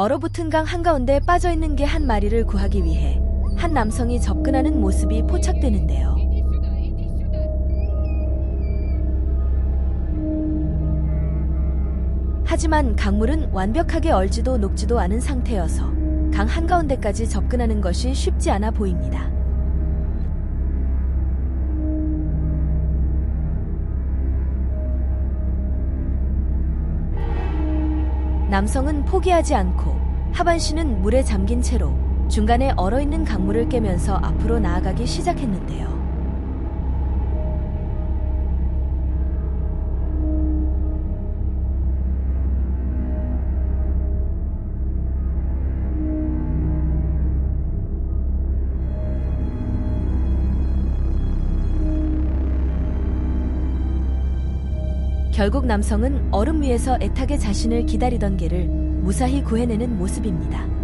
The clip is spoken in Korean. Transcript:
얼어붙은 강 한가운데 빠져있는 개 한 마리를 구하기 위해 한 남성이 접근하는 모습이 포착되는데요. 하지만 강물은 완벽하게 얼지도 녹지도 않은 상태여서 강 한가운데까지 접근하는 것이 쉽지 않아 보입니다. 남성은 포기하지 않고 하반신은 물에 잠긴 채로 중간에 얼어있는 강물을 깨면서 앞으로 나아가기 시작했는데요. 결국 남성은 얼음 위에서 애타게 자신을 기다리던 개를 무사히 구해내는 모습입니다.